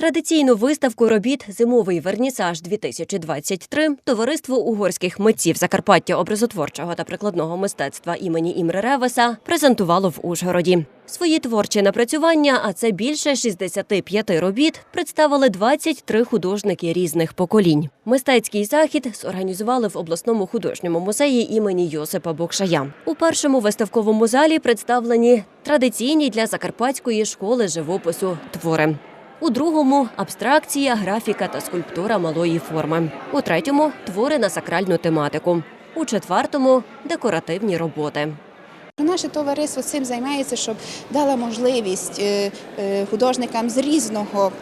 Традиційну виставку робіт Зимовий вернісаж 2023 товариство угорських митців Закарпаття образотворчого та прикладного мистецтва імені Імре Ревеса презентувало в Ужгороді. Свої творчі напрацювання, а це більше 65 робіт, представили 23 художники різних поколінь. Мистецький захід зорганізували в обласному художньому музеї імені Йосипа Бокшая. У першому виставковому залі представлені традиційні для закарпатської школи живопису твори. У другому абстракція, графіка та скульптура малої форми. У третьому твори на сакральну тематику. У четвертому декоративні роботи. Наше товариство цим займається, щоб дало можливість е, е, художникам з різного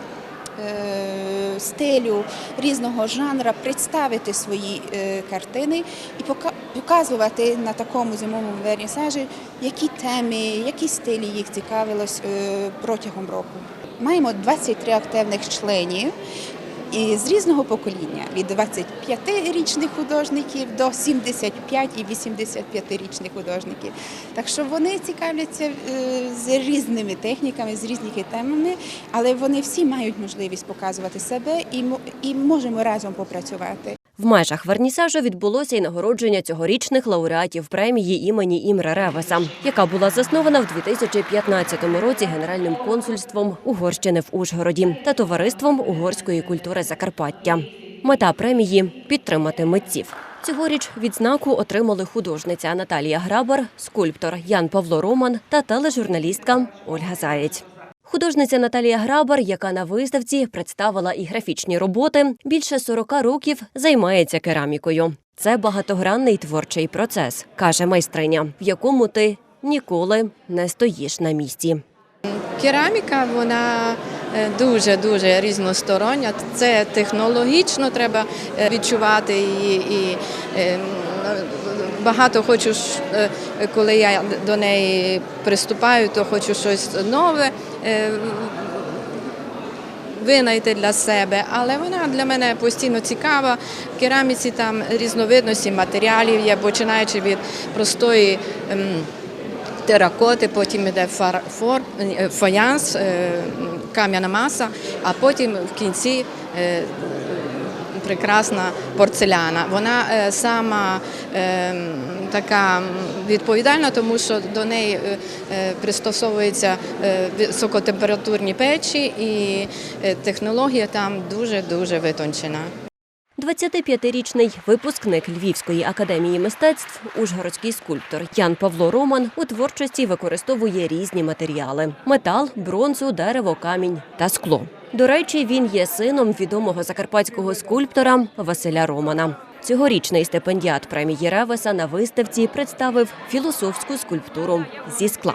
е, стилю, різного жанру представити свої картини і показувати на такому зимовому вернісажі, які теми, які стилі їх цікавилось протягом року. Маємо 23 активних членів. І з різного покоління від 25-річних художників до 75 і 85-річних художників. Так що вони цікавляться е, з різними техніками, з різними темами, але вони всі мають можливість показувати себе і, і можемо разом попрацювати. В межах вернісажу відбулося й нагородження цьогорічних лауреатів премії імені Імра Ревеса, яка була заснована в 2015 році Генеральним консульством Угорщини в Ужгороді та товариством угорської культури Закарпаття. Мета премії підтримати митців. Цьогоріч відзнаку отримали художниця Наталія Грабар, скульптор Ян Павло Роман та тележурналістка Ольга Заєць. Художниця Наталія Грабар, яка на виставці представила і графічні роботи, більше 40 років займається керамікою. Це багатогранний творчий процес, каже майстриня, в якому ти ніколи не стоїш на місці. Кераміка вона дуже дуже різностороння. Це технологічно треба е, відчувати її і е, багато хочу, е, коли я до неї приступаю, то хочу щось нове. Е, Винайти для себе, але вона для мене постійно цікава. В кераміці там різновидності матеріалів є, починаючи від простої ем, теракоти, потім йде е, фаянс, е, кам'яна маса, а потім в кінці прекрасна порцеляна. Вона е, сама е, така відповідальна, тому що до неї е, пристосовуються високотемпературні печі, і технологія там дуже-дуже витончена. 25-річний випускник Львівської академії мистецтв, ужгородський скульптор Ян Павло Роман у творчості використовує різні матеріали: метал, бронзу, дерево, камінь та скло. До речі, він є сином відомого закарпатського скульптора Василя Романа. Цьогорічний стипендіат премії Ревеса на виставці представив філософську скульптуру зі скла.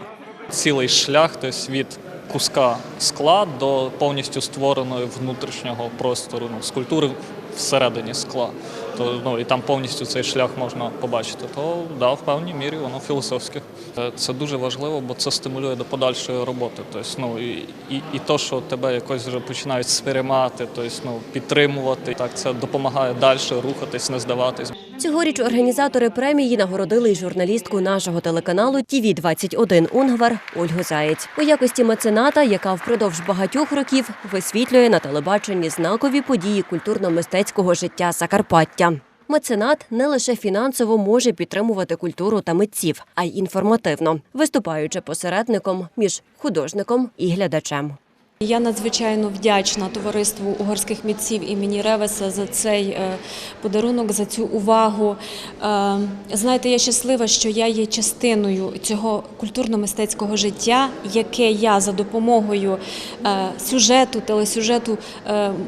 цілий шлях, тобто від куска скла до повністю створеної внутрішнього простору, ну, скульптури всередині скла. То, ну, і там повністю цей шлях можна побачити. То да, в певній мірі воно філософське. Е, Це дуже важливо, бо це стимулює до подальшої роботи. Тобто, ну, і, і, і то, що тебе якось вже починають сприймати, тобто, ну, підтримувати, так це допомагає далі рухатись, не здаватись. Цьогоріч організатори премії нагородили й журналістку нашого телеканалу тв 21 Унгвар Ольгу Заєць у якості мецената, яка впродовж багатьох років висвітлює на телебаченні знакові події культурно-мистецького життя Закарпаття. Меценат не лише фінансово може підтримувати культуру та митців, а й інформативно, виступаючи посередником між художником і глядачем. Я надзвичайно вдячна товариству угорських митців імені Ревеса за цей е, подарунок, за цю увагу. Е, Знаєте, я щаслива, що я є частиною цього культурно-мистецького життя, яке я за допомогою е, сюжету, телесюжету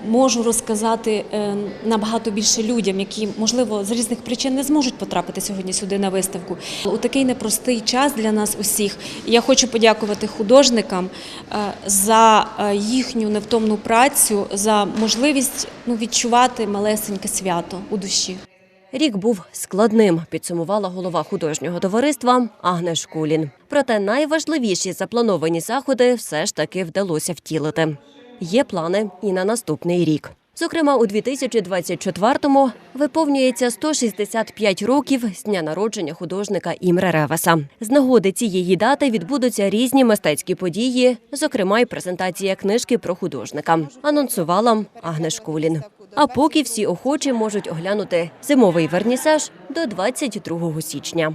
можу розказати набагато більше людям, які, можливо, з різних причин не зможуть потрапити сьогодні сюди на виставку. У такий непростий час для нас усіх. Я хочу подякувати художникам за їхню невтомну працю, за можливість ну, відчувати малесеньке свято у душі. Рік був складним, підсумувала голова художнього товариства Агнеш Кулін. Проте найважливіші заплановані заходи все ж таки вдалося втілити. Є плани і на наступний рік. Зокрема, у 2024-му виповнюється 165 років з дня народження художника Імре Ревеса. З нагоди цієї дати відбудуться різні мистецькі події, зокрема й презентація книжки про художника. Анонсувала Агне Шкулін. А поки всі охочі можуть оглянути зимовий вернісаж до 22 січня.